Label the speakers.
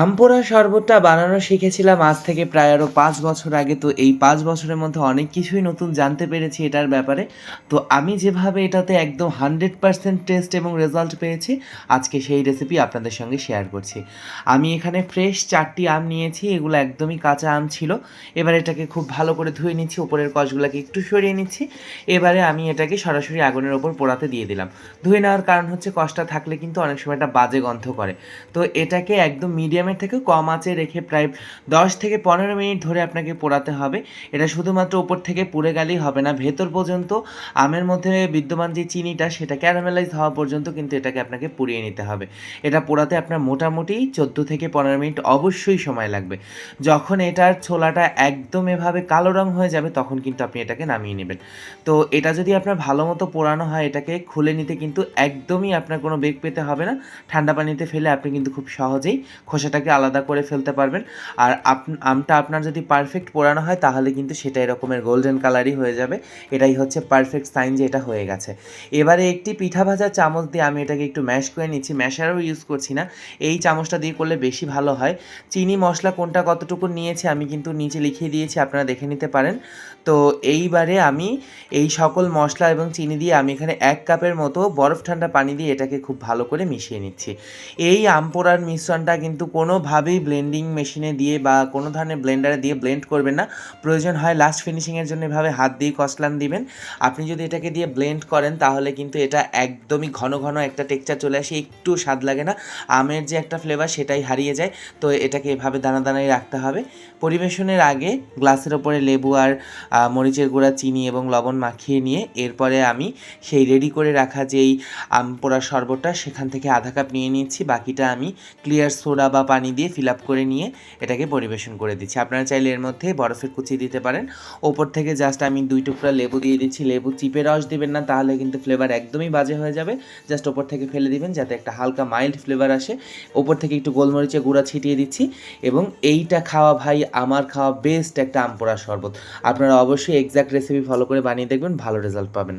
Speaker 1: আমপোড়া শরবতটা বানানো শিখেছিলাম আজ থেকে প্রায় আরও পাঁচ বছর আগে। তো এই পাঁচ বছরের মধ্যে অনেক কিছুই নতুন জানতে পেরেছি এটার ব্যাপারে। তো আমি যেভাবে এটাতে একদম হান্ড্রেড পার্সেন্ট টেস্ট এবং রেজাল্ট পেয়েছি, আজকে সেই রেসিপি আপনাদের সঙ্গে শেয়ার করছি। আমি এখানে ফ্রেশ চারটি আম নিয়েছি, এগুলো একদমই কাঁচা আম ছিল। এবার এটাকে খুব ভালো করে ধুয়ে নিচ্ছি, উপরের কষগুলোকে একটু সরিয়ে নিচ্ছি। এবারে আমি এটাকে সরাসরি আগুনের ওপর পোড়াতে দিয়ে দিলাম। ধুয়ে নেওয়ার কারণ হচ্ছে কষটা থাকলে কিন্তু অনেক সময় একটা বাজে গন্ধ করে। তো এটাকে একদম মিডিয়ামের থেকে কম আঁচে রেখে প্রায় দশ থেকে পনেরো মিনিট ধরে আপনাকে পোড়াতে হবে। এটা শুধুমাত্র উপর থেকে পুড়ে গেলেই হবে না, ভেতর পর্যন্ত আমের মধ্যে বিদ্যমান যে চিনিটা, সেটা ক্যারামেলাইজ হওয়া পর্যন্ত কিন্তু এটাকে আপনাকে পুড়িয়ে নিতে হবে। এটা পোড়াতে আপনার মোটামুটি চোদ্দ থেকে পনেরো মিনিট অবশ্যই সময় লাগবে। যখন এটার ছোলাটা একদম এভাবে কালো রং হয়ে যাবে, তখন কিন্তু আপনি এটাকে নামিয়ে নেবেন। তো এটা যদি আপনার ভালো মতো পোড়ানো হয়, এটাকে খুলে নিতে কিন্তু একদমই আপনার কোনো বেগ পেতে হবে না। ঠান্ডা পানিতে ফেলে আপনি কিন্তু খুব সহজেই খোসাটাকে আলাদা করে ফেলতে পারবেন। আর আমটা আপনার যদি পারফেক্ট পোড়ানো হয়, তাহলে কিন্তু সেটা এরকমের গোল্ডেন কালারই হয়ে যাবে। এটাই হচ্ছে পারফেক্ট সাইন যে এটা হয়ে গেছে। এবারে একটি পিঠা ভাজার চামচ দিয়ে আমি এটাকে একটু ম্যাশ করে নিচ্ছি। ম্যাশারও ইউজ করছি না। এই চামচটা দিয়ে করলে বেশি ভালো হয়। চিনি, মশলা কোনটা কতটুকু নিয়েছে, আমি কিন্তু নিচে লিখিয়ে দিয়েছি, আপনারা দেখে নিতে পারেন। তো এইবারে আমি এই সকল মশলা এবং চিনি দিয়ে আমি এখানে এক কাপের মতো বরফ ঠান্ডা পানি দিয়ে এটাকে খুব ভালো করে মিশিয়ে নিচ্ছি। এই আম পোড়ার মিশ্রণটা কিন্তু কোনোভাবেই ব্লেন্ডিং মেশিনে দিয়ে বা কোনো ধরনের ব্লেন্ডারে দিয়ে ব্লেন্ড করবেন না। প্রয়োজন হয় লাস্ট ফিনিশিংয়ের জন্য এভাবে হাত দিয়ে কসলান দিবেন। আপনি যদি এটাকে দিয়ে ব্লেন্ড করেন, তাহলে কিন্তু এটা একদমই ঘন ঘন একটা টেক্সচার চলে আসে, একটু স্বাদ লাগে না। আমের যে একটা ফ্লেভার সেটাই হারিয়ে যায়। তো এটাকে এভাবে দানা দানাই রাখতে হবে। পরিবেশনের আগে গ্লাসের ওপরে লেবু আর মরিচের গুঁড়া, চিনি এবং লবণ মাখিয়ে নিয়ে এরপরে আমি সেই রেডি করে রাখা যেই আম পোড়ার শরবতটা, সেখান থেকে আধা কাপ নিয়ে নিচ্ছি। বাকিটা আমি ক্লিয়ার সোডা বা পানি দিয়ে ফিল আপ করে নিয়ে এটাকে পরিবেশন করে দিচ্ছি। আপনারা চাইলে এর মধ্যে বরফের কুচি দিতে পারেন। ওপর থেকে জাস্ট আমি দুই টুকরা লেবু দিয়ে দিচ্ছি। লেবু চিপে রস দিবেন না, তাহলে কিন্তু ফ্লেভার একদমই বাজে হয়ে যাবে। জাস্ট ওপর থেকে ফেলে দিবেন যাতে একটা হালকা মাইল্ড ফ্লেভার আসে। ওপর থেকে একটু গোলমরিচের গুঁড়া ছিটিয়ে দিচ্ছি এবং এইটা খাওয়া ভাই আমার খাওয়া বেস্ট একটা আম পোড়া শরবত। আপনারা অবশ্যই এক্সাক্ট রেসিপি ফলো করে বানিয়ে দেখবেন, ভালো রেজাল্ট পাবেন।